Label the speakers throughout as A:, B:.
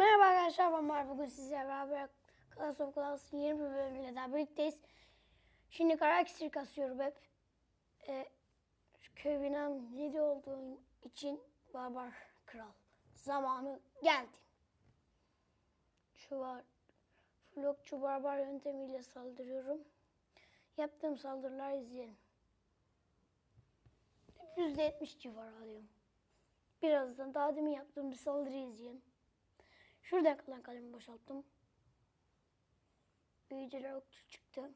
A: Merhaba arkadaşlar ben Mar. Bugün sizlerle beraber Class of Clans'ın yeni bir bölümüyle daha birlikteyiz. Şimdi karakter kasıyorum hep. Ee, köy binam yedi olduğu için Barbar Kral zamanı geldi. Şu var. Flokçu barbar yöntemiyle saldırıyorum. Yaptığım saldırılar izleyelim. %70 civarı alıyorum. Birazdan daha demin yaptığım bir saldırı izleyelim. Şurada kalan kalemi boşalttım. Büyücüler okçu çıktı.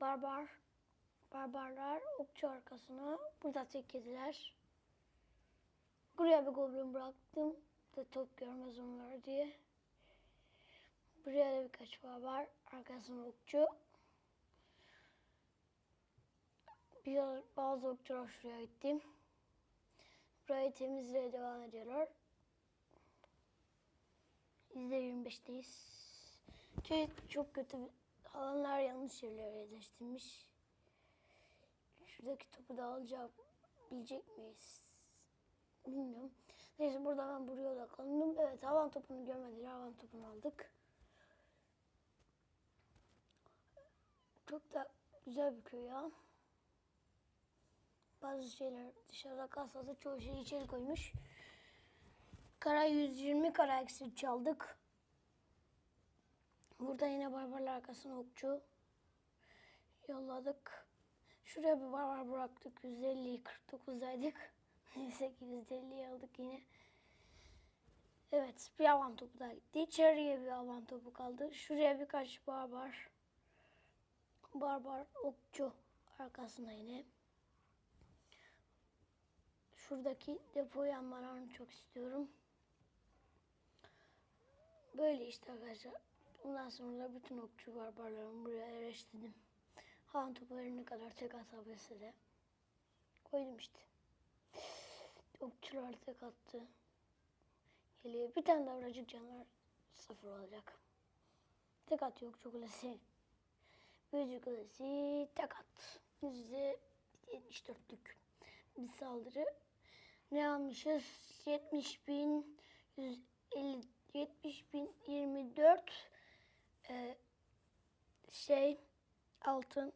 A: Barbar. Barbarlar okçu arkasına. Burada tek yediler. Buraya bir goblin bıraktım. Da top görmez onlar diye. Buraya da birkaç barbar. Arkasına okçu. Biraz, bazı okçular şuraya gittim. Burayı temizliğe devam ediyorlar. %25'teyiz. Köy çok kötü. Alanlar yanlış yerlere yerleştirilmiş. Şuradaki topu da alabilecek miyiz? Bilmiyorum. Neyse burada ben buraya odaklandım. Evet havan topunu görmediler. Havan topunu aldık. Çok da güzel bir köy ya. Bazı şeyler dışarıda kalsa da çoğu şeyi içeri koymuş. Kara 120 kara eksi çaldık. Burada yine barbarlar arkasına okçu. Yolladık. Şuraya bir barbar bıraktık. 150'yi 49'daydık. Neyse ki 150'yi aldık yine. Evet bir avan topu daha gitti. İçeriye bir avan topu kaldı. Şuraya birkaç barbar. Barbar okçu arkasına yine. Şuradaki depoyu yanmalarını çok istiyorum. Böyle işte arkadaşlar. Bundan sonra bütün okçu barbarlarımı buraya yerleştirdim. Han topu ne kadar tek atabilse de koydum işte. Okçular tek attı. Geliyor. Bir tane daha vuracak canlar sıfır olacak. Tek atıyor okçu kulesi. Büyücü kulesi tek at. Yüzde 74'lük bir saldırı. Ne almışız? 70 bin 150 70 bin 24 e, şey altın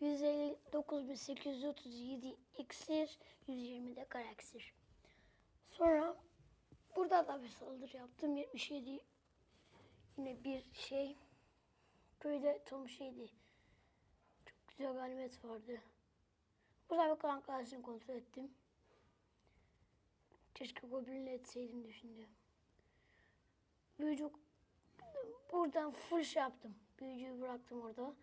A: 159 bin 837 iksir 120 de karaksir. Sonra burada da bir saldırı yaptım 77 yine bir şey köyde tam şeydi çok güzel ganimet vardı. Burada bir kalan klasını kontrol ettim. Keşke goblinle etseydim düşündüm. Büyücü buradan full şey yaptım. Büyücüyü bıraktım orada.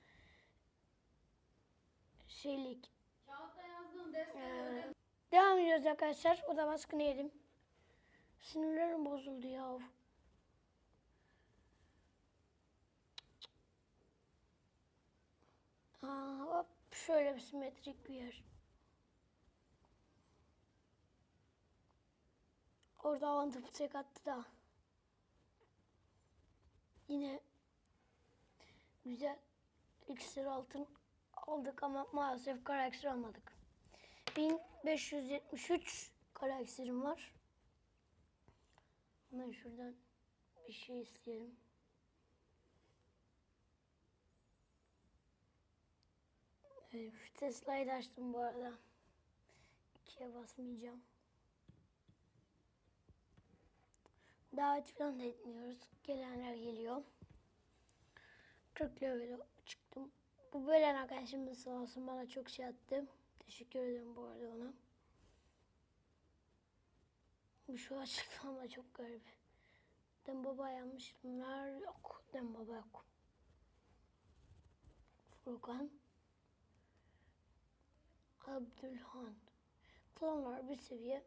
A: Şeylik.
B: Kağıtta yazdığım destek
A: Ee, devam ediyoruz arkadaşlar. O da baskını yedim. Sinirlerim bozuldu ya. Aa, hop şöyle bir simetrik bir yer. Orada avantıp tek attı da. Yine güzel iksir altın aldık ama maalesef kara iksir almadık. 1573 kara iksirim var. Hemen şuradan bir şey isteyelim. Evet, şu Tesla'yı da açtım bu arada. İkiye basmayacağım. Davet falan da etmiyoruz. Gelenler geliyor. 40 level çıktım. Bu bölen arkadaşımız sağ olsun bana çok şey attı. Teşekkür ederim bu arada ona. Bu şu açıklama çok garip. Dem baba yanmış. Bunlar yok. Dem baba yok. Furkan. Abdülhan. Klanlar bir seviye.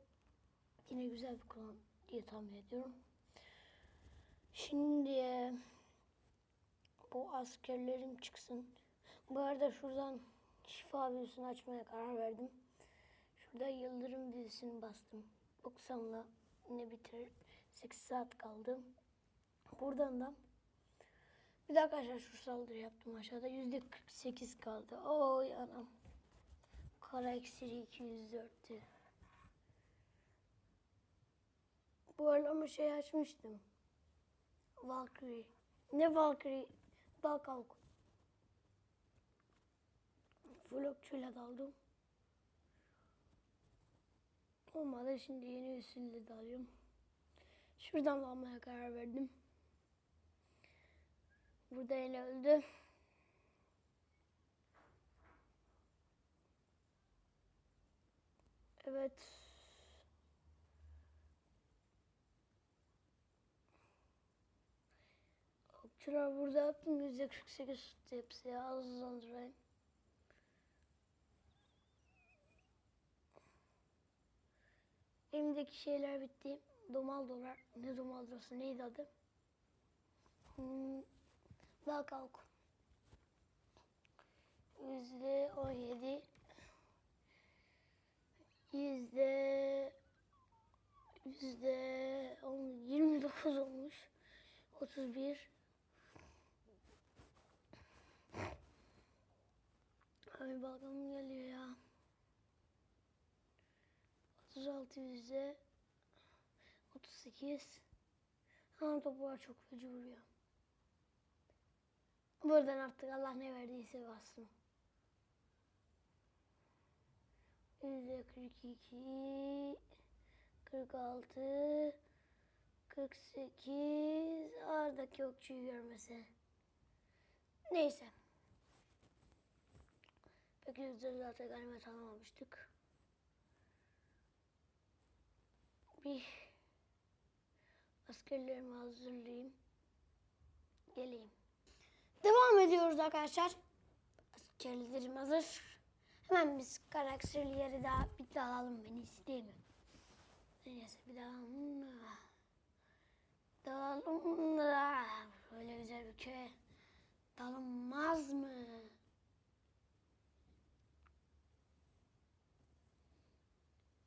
A: Yine güzel bir klan diye tahmin ediyorum. Şimdi bu askerlerim çıksın. Bu arada şuradan şifa büyüsünü açmaya karar verdim. Şurada yıldırım büyüsünü bastım. 90'la yine bitirir. 8 saat kaldı. Buradan da bir daha arkadaşlar şu saldırı yaptım aşağıda. %48 kaldı. Oy anam. Kara eksiri 204'tü. Bu arada şey açmıştım. Valkyrie. Ne Valkyrie? Dal kalk. Flokçuyla daldım. Olmadı şimdi yeni usulle dalıyorum. Şuradan dalmaya karar verdim. Burada yine öldü. Evet. Okçular burada attım. Yüzde 48 tuttu hepsi ya. Az hızlandırayım. Elimdeki şeyler bitti. Domal dolar. Ne domaldrosu neydi adı? Hmm, daha kalk. Yüzde 17. Yüzde yüzde on, 29 olmuş. 31. Ay balgamım geliyor ya. 36 yüzde 38. Ama toplar çok feci vuruyor. Buradan artık Allah ne verdiyse bassın. Yüzde 42, 46, 48. Aradaki okçuyu görmese. Neyse. Peki zaten ganimet alamamıştık. Bir askerlerimi hazırlayayım. Geleyim. Devam ediyoruz arkadaşlar. Askerlerim hazır. Hemen biz karakterli yeri daha bir daha alalım beni isteyeyim. Neyse bir daha alalım. Dalalım da böyle güzel bir köye dalınmaz mı?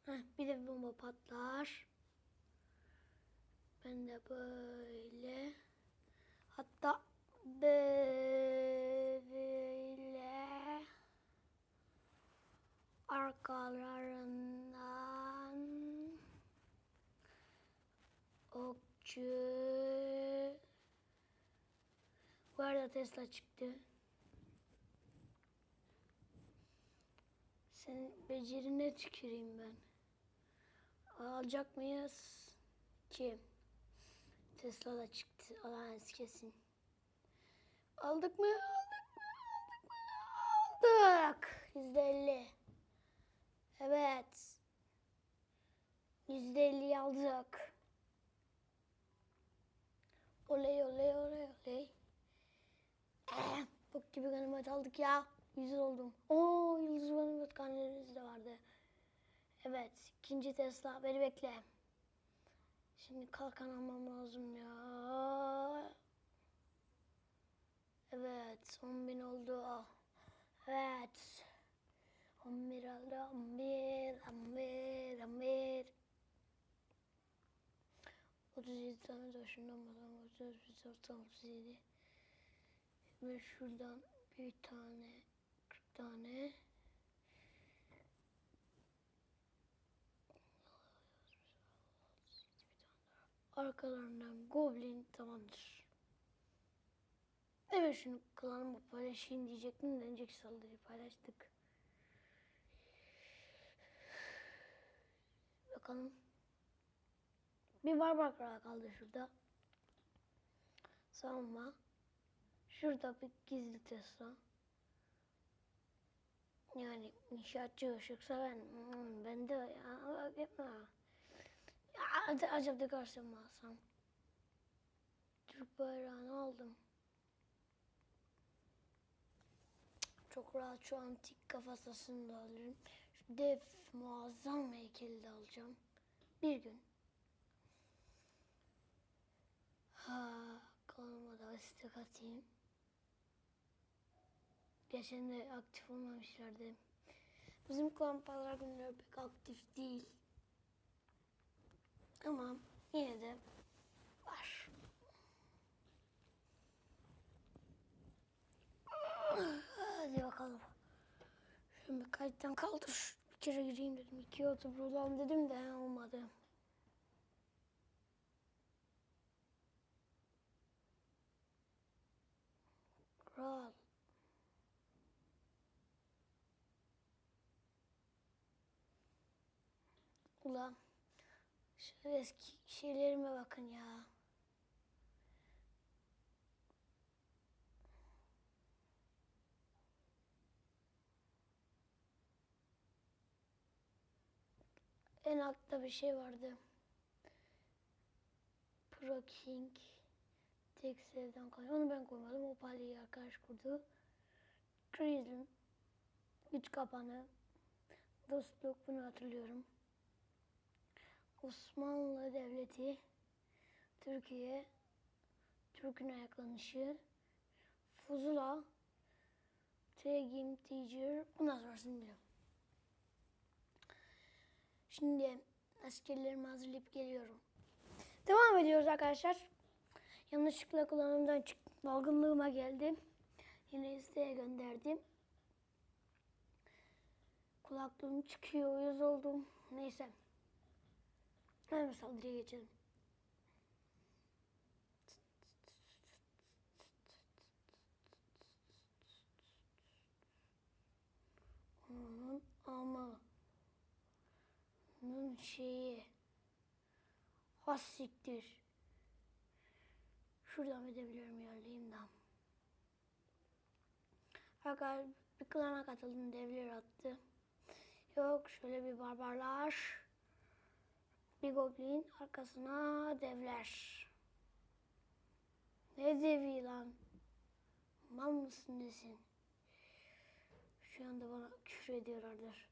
A: Heh, bir de bomba patlar. Ben de böyle hatta böyle arkalarından okçu bu arada Tesla çıktı. Senin becerine tüküreyim ben. Alacak mıyız? Ki Tesla da çıktı. Alan kesin. Aldık mı? Aldık mı? Aldık mı? Aldık. Yüzde elli. Evet. Yüzde elli aldık. Oley oley oley oley. Eh, bok gibi ganimet aldık ya. Yüz oldum. Oo yıldız ganimet karneleriniz de vardı. Evet ikinci Tesla beni bekle. Şimdi kalkan almam lazım ya. Evet 10 bin oldu. Evet. 11 oldu. 11, 11, 11. 37 tane de şundan bakalım. 31, 37. Ve şuradan bir tane, 40 tane. Arkalarından goblin tamamdır. Evet şunu klanıma paylaşayım diyecektim de önceki saldırıyı paylaştık. Bakalım. Bir barbar kral kaldı şurada. Savunma. Şurada bir gizli Tesla. Yani inşaatçı ışıksa ben, hmm, ben de. Ya hadi acaba karşıma alsam. Türk bayrağını aldım. Çok rahat şu antik kafatasını da alırım. Şu dev muazzam heykeli de alacağım. Bir gün. Ha, kanalıma da istek atayım. Geçen de aktif olmamışlardı. Bizim klan pazar günleri pek aktif değil. Ama yine de var. Hadi bakalım. Şimdi kayıttan kaldır. Bir kere gireyim dedim. İki YouTube rulam dedim de olmadı. Kral. Ulan. Şu eski şeylerime bakın ya. En altta bir şey vardı. Pro King. Tek sevden kalıyor. Onu ben koymadım. O paliyi arkadaş kurdu. Grizzly. Güç kapanı. Dostluk bunu hatırlıyorum. Osmanlı Devleti. Türkiye. Türk'ün ayaklanışı. Fuzula. Tegim Teacher. Bundan sonrasını biliyorum. Şimdi askerlerimi hazırlayıp geliyorum. Devam ediyoruz arkadaşlar. Yanlışlıkla kulağımdan çıktı. Dalgınlığıma geldi. Yine isteğe gönderdim. Kulaklığım çıkıyor. Uyuz oldum. Neyse. Hemen saldırıya geçelim. Onun ama bunun şeyi has siktir. Şuradan edebiliyorum yerliyim da. Fakat bir klana katıldım devler attı. Yok şöyle bir barbarlar. Bir goblin arkasına devler. Ne devi lan? Mal mısın nesin? Şu anda bana küfür ediyorlardır.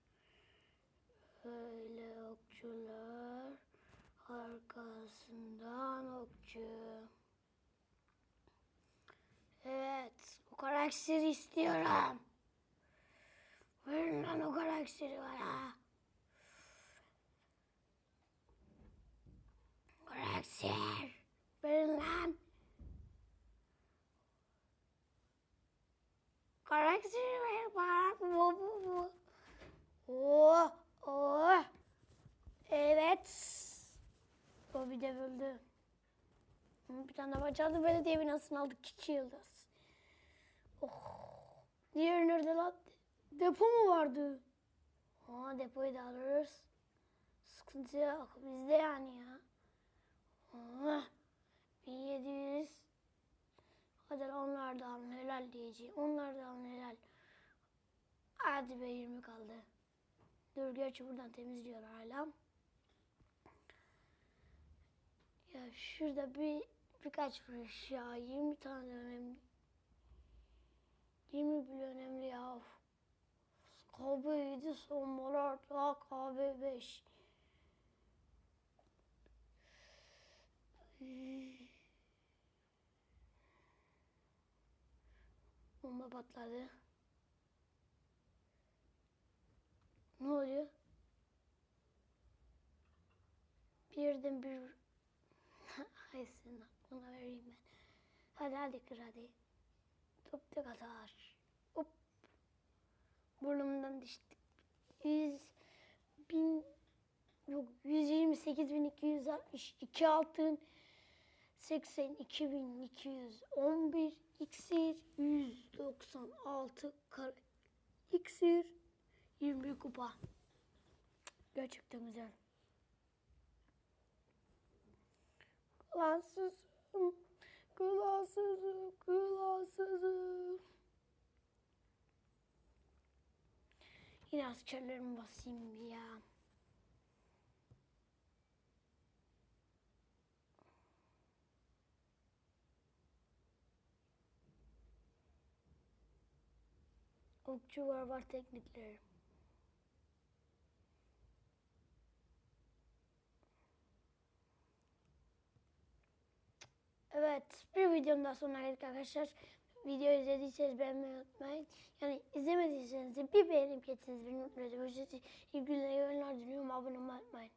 A: Öyle okçular arkasından okçu. Evet, o karakteri istiyorum. Verin lan o karakteri bana. Karakter. Verin lan. Karakteri ver bana. Bu bu bu. Oh, oh. Evet. Bobby de öldü. Bir tane çaldı. Belediye binasını aldık. iki yıldız. Oh. Diğer nerede lan? Depo mu vardı? Aa depoyu da alırız. Sıkıntı yok. Bizde yani ya. 1700 kadar onlardan helal diyeceğim. Onlardan helal. Hadi be 20 kaldı. Dur gerçi buradan temizliyor hala. Ya şurada bir birkaç kuruş ya. 20 tane önemli. 20 bile önemli ya. KB7 son molar daha KB5. Bomba patladı. Ne oluyor? Birden bir... Hay senin aklına vereyim ben. Hadi hadi kır hadi. Top tek atar. Hop. Burnumdan düştü. 100 bin yok 128 bin 262 altın 82 bin 211 iksir 196 kar iksir 21 kupa gerçekten güzel Kulansızım, kulansızım, kulansızım. Yine askerlerimi basayım ya. Okçu barbar teknikleri. Evet, bir videonun daha sonuna geldik arkadaşlar. Video izlediyseniz beğenmeyi unutmayın. Yani izlemediyseniz de bir beğenip geçseniz beni mutlu eder. İyi günler, iyi diliyorum. Abone olmayı unutmayın.